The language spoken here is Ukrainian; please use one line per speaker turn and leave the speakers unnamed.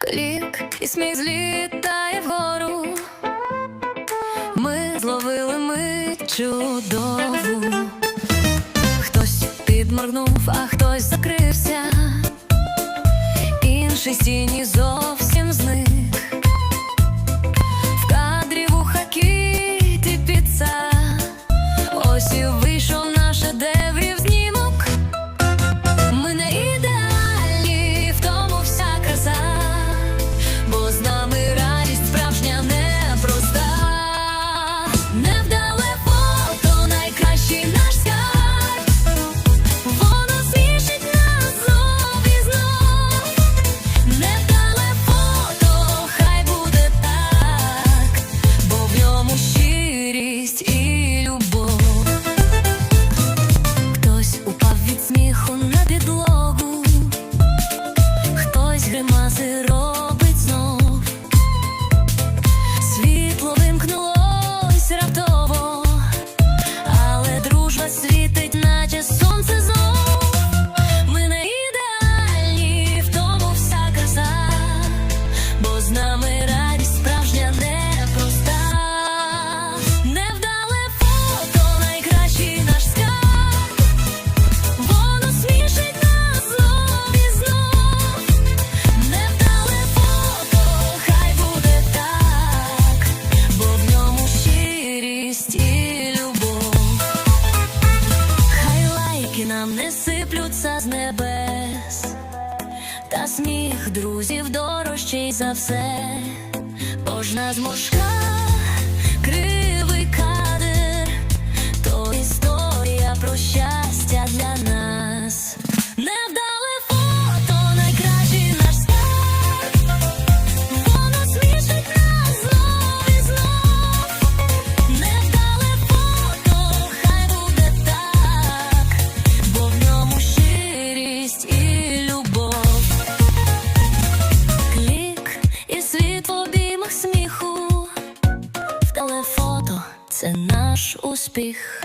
клік, і сміх злітає вгору. Ми зловили ми чудову. Хтось підморгнув, а хтось закрився, інший сіній зон. не сиплються з небес, та сміх друзів дорожчий за все, кожна змушка. це наш успіх.